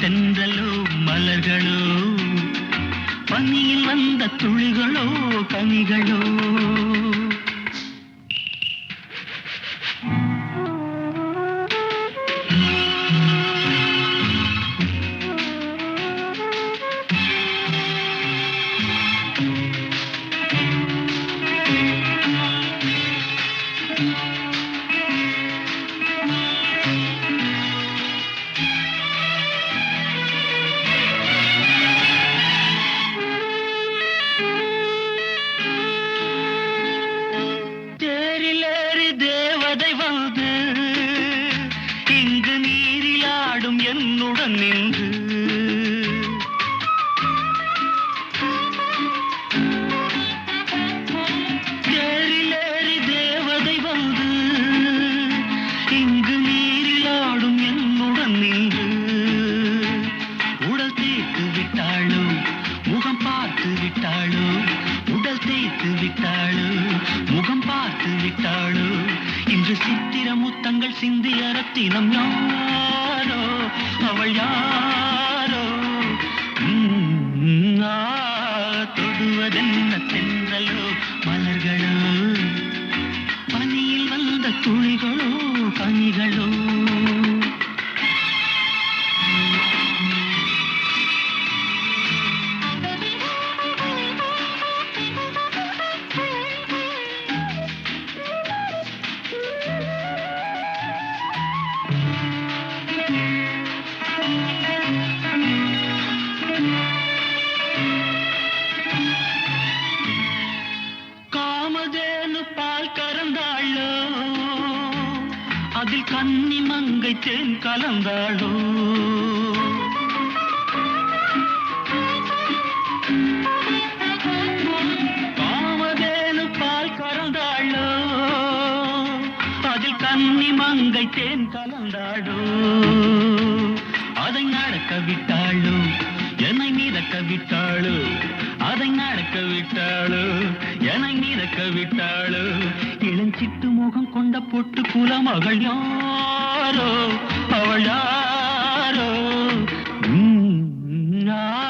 தென்றலோ மலர்களோ? பனியில் வந்த துளிகளோ கனிகளோ? தேன் கலந்தாளோ? காமதேனு பால் கறந்தாளோ? அதில் கன்னி மங்கை தேன் கலந்தாளோ? அதை நடக்க விட்டாளோ? என்னை மிதக்க விட்டாளோ? அதை நடக்க விட்டாளோ? என்னை மிதக்க விட்டாளோ? இளஞ்சிட்டு முகம் கொண்ட பொட்டு குல மகள் யாரோ? அவள் யாரோ? உம், ஆ,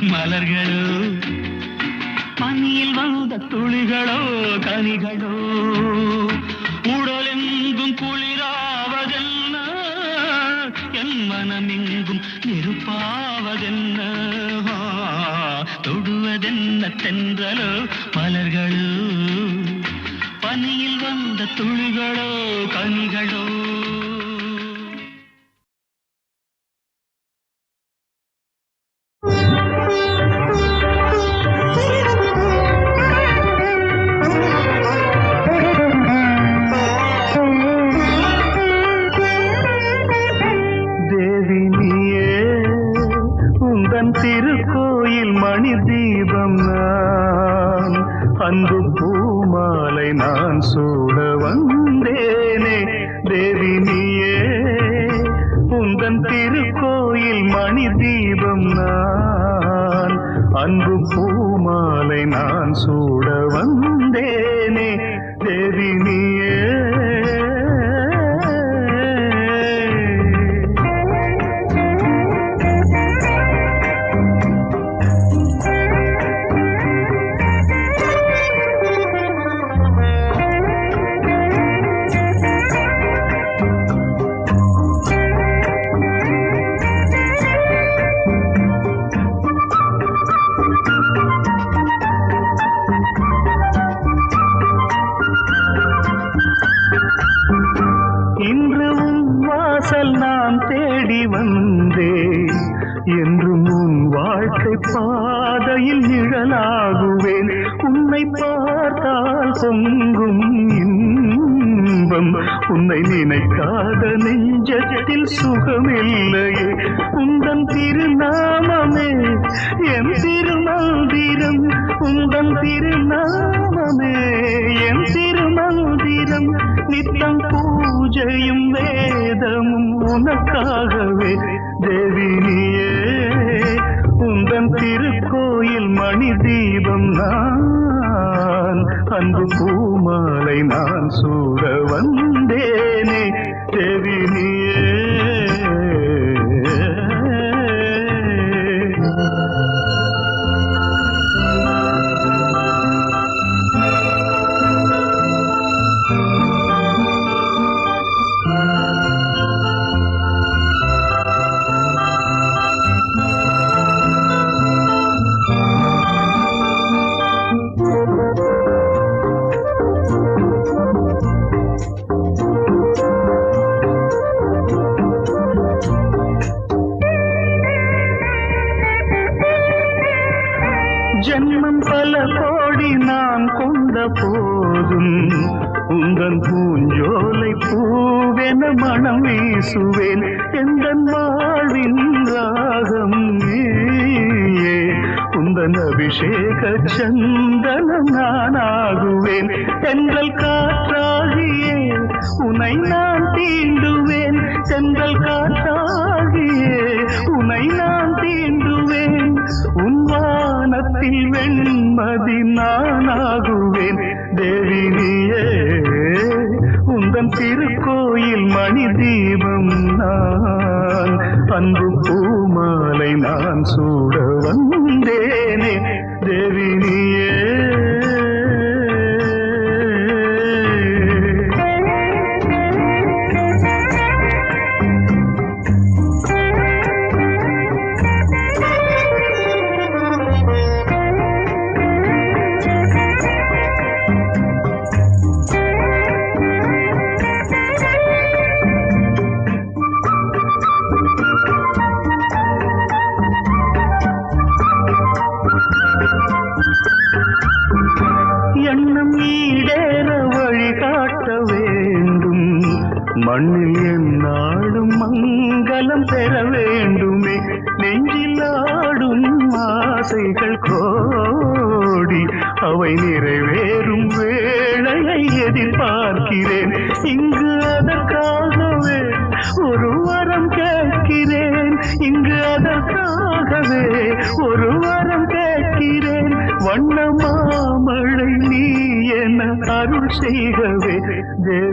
மலர்களோ? பனியில் வந்த துளிகளோ கனிகளோ? திருக்கோயில் மணி தீபம் நான் அன்பு பூமாலை நான் சூட வந்தேனே தேவி நீயே. உந்தன் திருக்கோயில் மணி தீபம் நான் அன்பு பூமாலை நான் சூட வந்தேன். பொங்கும் இன்பம். உன்னை நினைக்காத நெஞ்சத்தில் சுகமில்லையே. உந்தன் திருநாமமே என் திருமந்திரம். உந்தன் திருநாமமே என் திருமந்திரம். நித்தம் பூஜையும் வேதமும் உனக்காகவே. தேவினியே உந்தன் திருக்கோயில் மணி தீபம் நான் కందుకూ அபிஷேக சந்தன நானாகுவேன் தென்றல் காற்றாகியே உனை நான் தீண்டுவேன். தென்றல் காற்றாகியே உனை நான் தீண்டுவேன். உன் வானத்தில் வெண்மதி நானாகுவேன். தேவி நீயே உந்தன் திருக்கோயில் மணி தீபம் நான் தேவி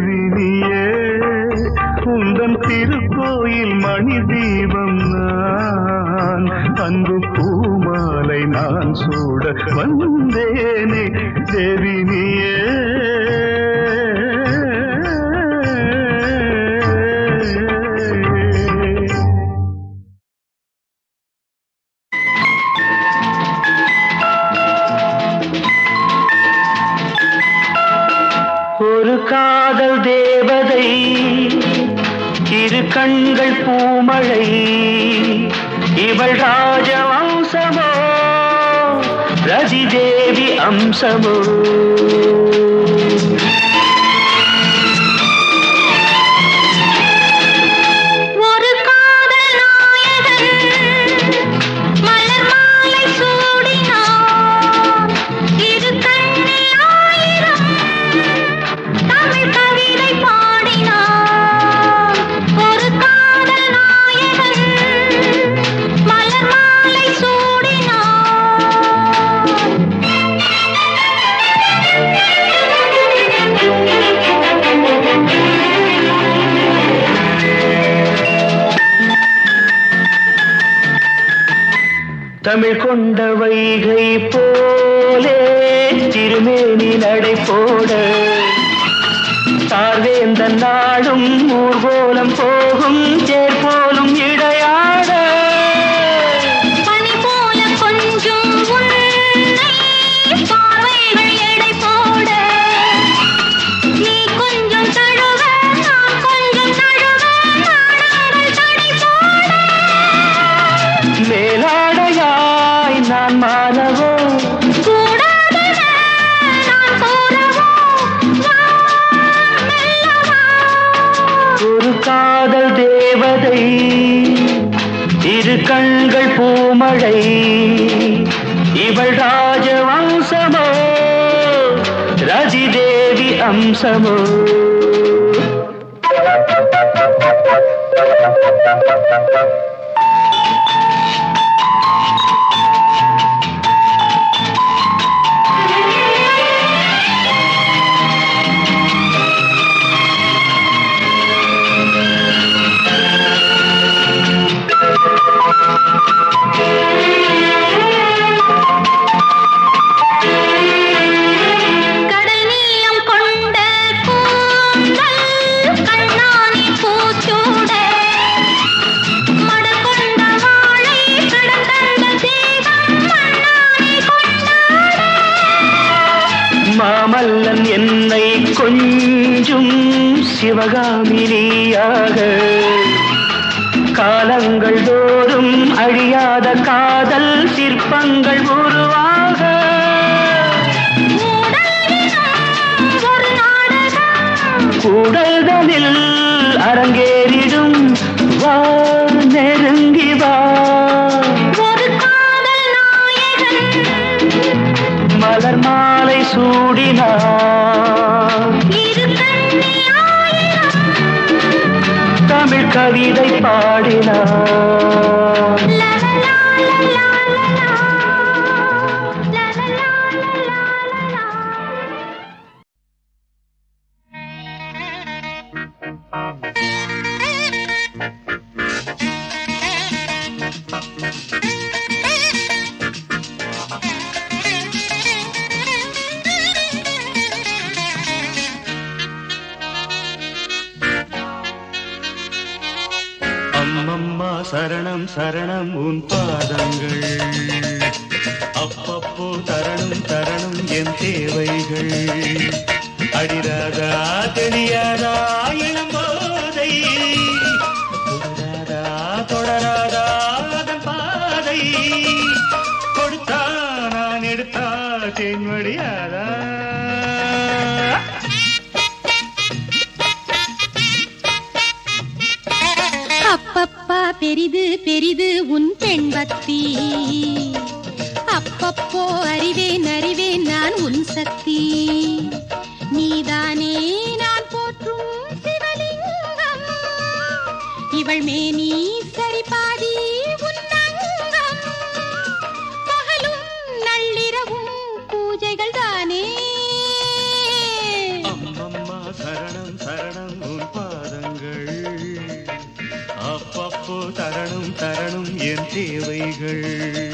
விழியே உந்தன் திருக்கோயில் மணி தீபம் நான். அன்பு பூமாலை நான் சூட வந்தேனே தேவினியே. I'm summer. சூடினார் தமிழ் கவிதை பாடினார் தரணும் தரணும் என் தேவைகள்.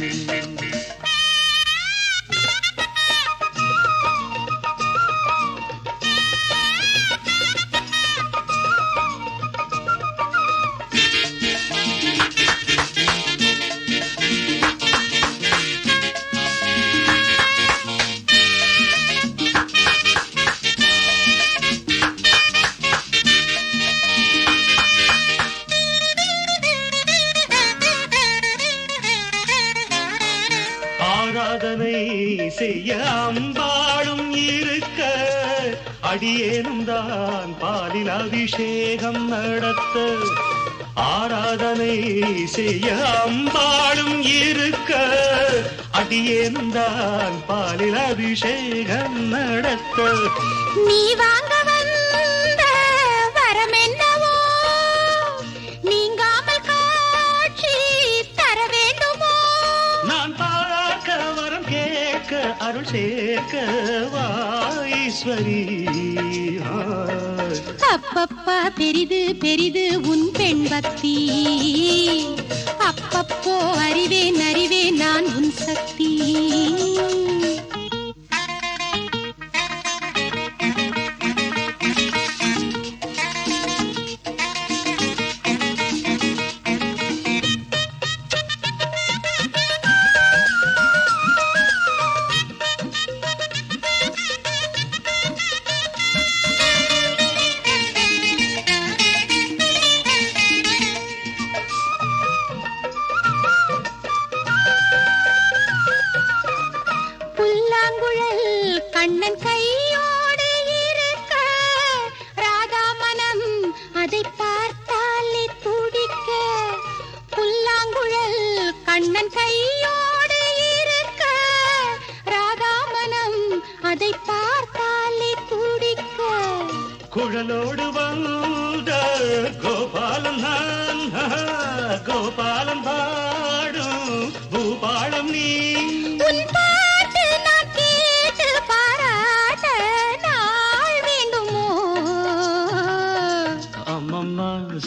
ஆராதனை செய்ய அம்பாளும் இருக்க அடியேனும் தான் பாலில் அபிஷேகம் நடத்த. நீ வாங்க அருள் சேர்க்க வாஈஸ்வரி அப்பப்பா பெரிது பெரிது உன் பெண் பக்தி. அப்பப்போ அறிவேன் அறிவேன் நான் உன் சக்தி.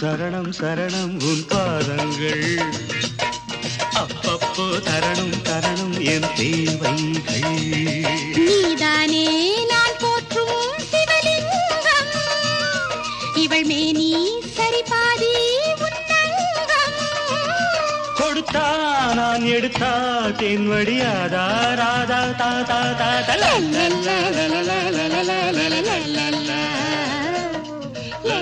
சரணம் சரணம் உன் பாதங்கள் அப்பப்போ தரணும் தரணும் என் தேவைகள் நீதானே நான் போற்றும் சிவலிங்கம் இவள் மேனி சரிபாதி கொடுத்தா நான் எடுத்தா தென்வடியாதா ராதா தா தா தா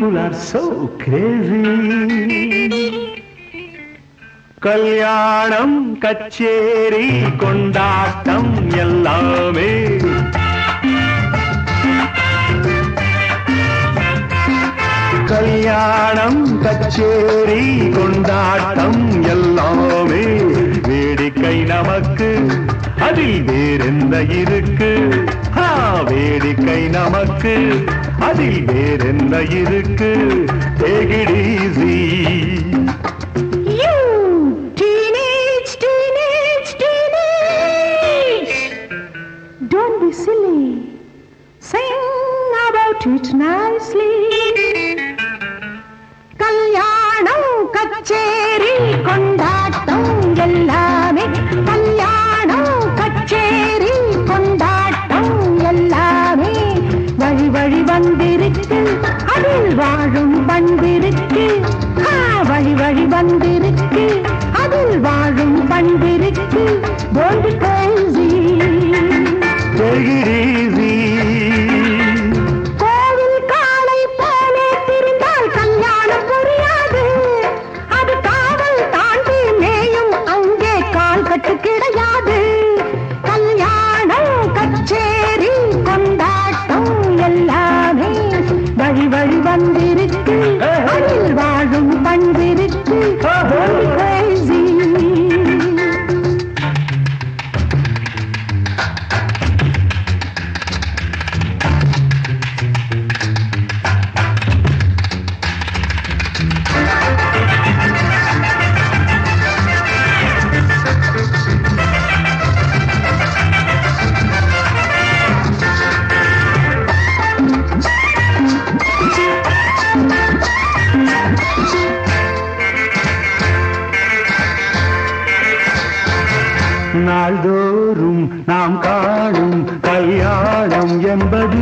People are so crazy? கல்யாணம் கச்சேரி கொண்டாட்டம் எல்லாமே. கல்யாணம் கச்சேரி கொண்டாட்டம் எல்லாமே. வேடிக்கை நமக்கு அதில் வேறெந்த இருக்கு? வேடிக்கை நமக்கு அதில் வேறெந்த இருக்கு Take it easy. You teenage, teenage, teenage. Don't be silly. Sing about it nicely. கல்யாணம் கச்சேரி கொண்டாட்டம் எல்லாமே அதில் வாழும் பண்பிருக்கு வழி வழி வந்திருக்கு அதில் வாழும் பண்பிருக்கு Don't be crazy. Take it easy. நாம் காணும் கல்யாணம் என்பது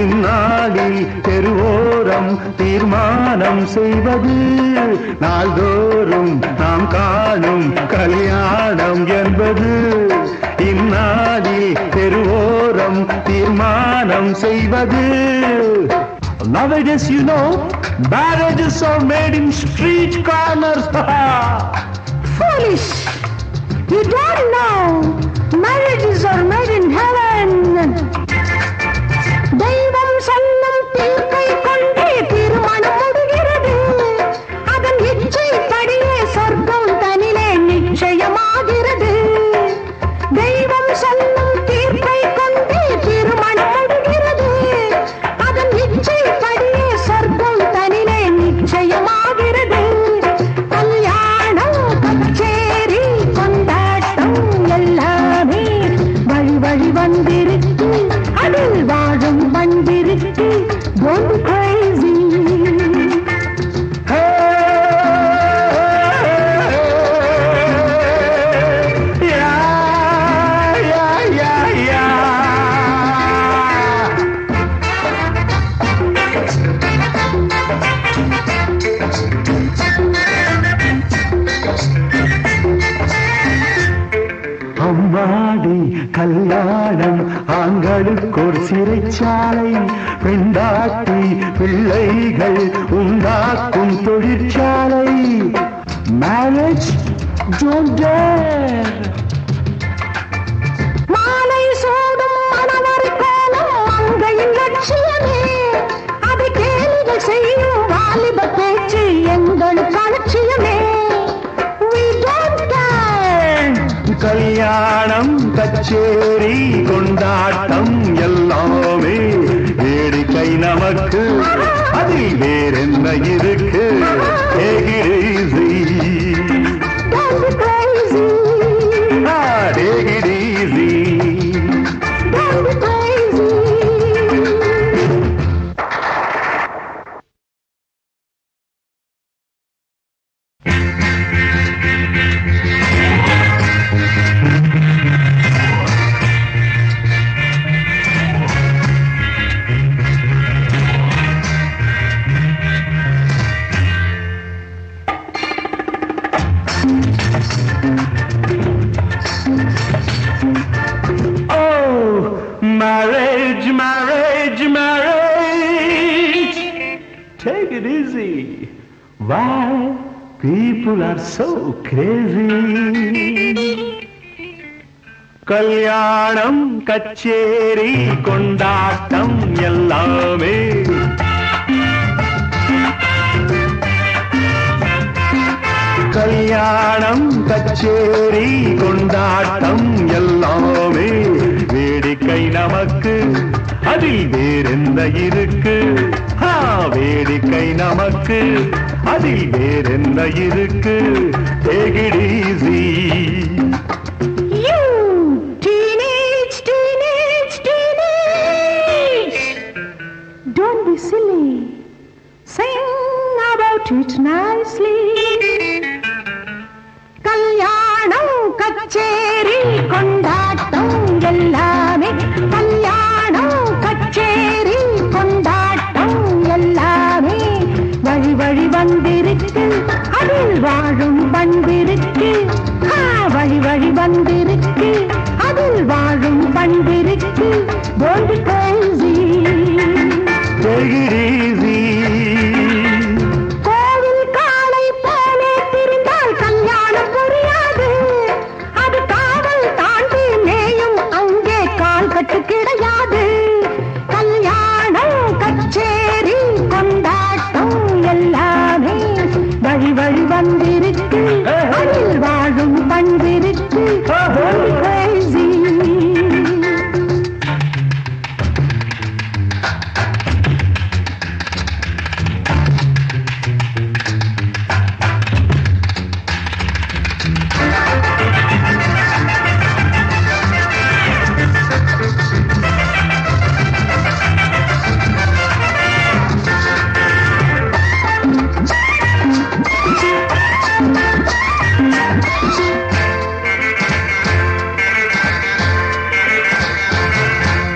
இந்நாளில் தெருவோரம் தீர்மானம் செய்வது நாள்தோறும் நாம் காணும் கல்யாணம் என்பது இந்நாளில் தெருவோரம் தீர்மானம் செய்வது Nowadays, you know, marriages are made in street corners. Foolish! You don't know. marriages are made in heaven. Devam சிறைச்சாலை பெண்டாட்டி பிள்ளைகள் உண்டாக்கும் தொழிற்சாலை. மேரேஜ் டோன்ட் மாலை சூடும் மணவர் கோலம் மங்கையின் லட்சியமே. அது கேலிகள் செய்யும் வாலிப பேச்சு எங்கள் லட்சியமே We don't care. கல்யாணம் கச்சேரி கொண்டாட்டம் எல்லாமே வேடிக்கை நமக்கு. அதில் வேறென்ன இருக்கு? Take are so crazy? கல்யாணம் கச்சேரி கொண்டாட்டம் எல்லாமே கல்யாணம் கச்சேரி கொண்டாட்டம் எல்லாமே வேடிக்கை நமக்கு அதில் வேறெந்த இருக்கு வேடிக்கை நமக்கு அதில் வேறெந்த இருக்கு Take it easy. You teenage, teenage, teenage. Don't be silly. Sing about it nicely. கல்யாணம் கச்சேரி கொண்டாட்டம் எல்லாமே அதில் வாழும் பண்பிருக்கு வழி வழி வந்திருக்கு அதில் வாழும் பண்பிருக்கு Don't be crazy. Take it easy.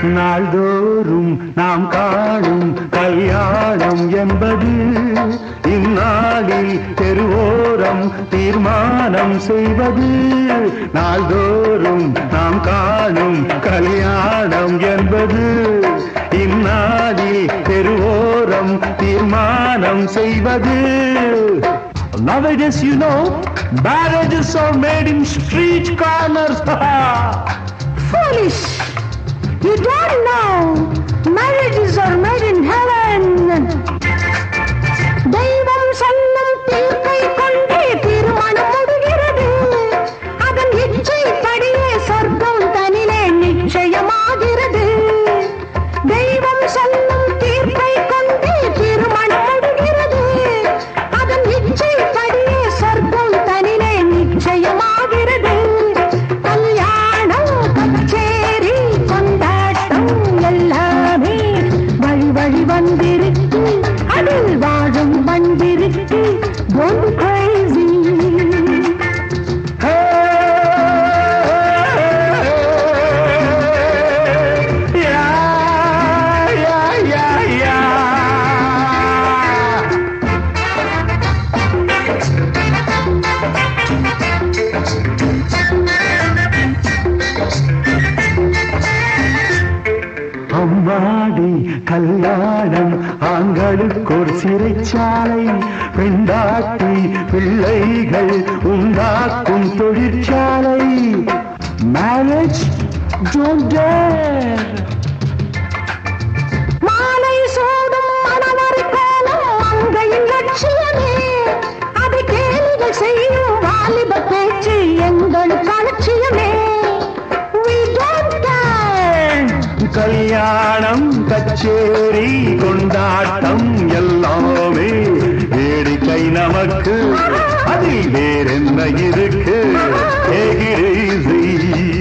நாள்தோறும் நாம் காணும் கல்யாணம் என்பது இந்நாளில் தெருவோரம் தீர்மானம் செய்வது நாள்தோறும் நாம் காணும் கல்யாணம் என்பது இந்நாளில் தெருவோரம் தீர்மானம் செய்வது Nowadays, you know, marriages are made in street corners. Foolish! You don't know. Marriages are made in heaven. தெய்வம் சொல்லும் தீர்ப்பை கொண்டே திருமணம் முடிகிறது. அதன் இச்சை படியே சொர்க்கம் தனிலே நிச்சயமாகிறது. தெய்வம் சொன்ன பெண்டாட்டி பிள்ளைகள் உண்டாக்கும் தொழிற்சாலை. மேரேஜ் மாலை சூடும் மணவர் கோலம் மங்கையின் லட்சியமே. அது கேலிகள் செய்யும் வாலிப பேச்சு எங்கள் லட்சியமே We don't care. கல்யாணம் கச்சேரி கொண்டாட்டம் எல்லாமே. இல்லை நமக்கு அதில் வேறென்ன இருக்கு Take it.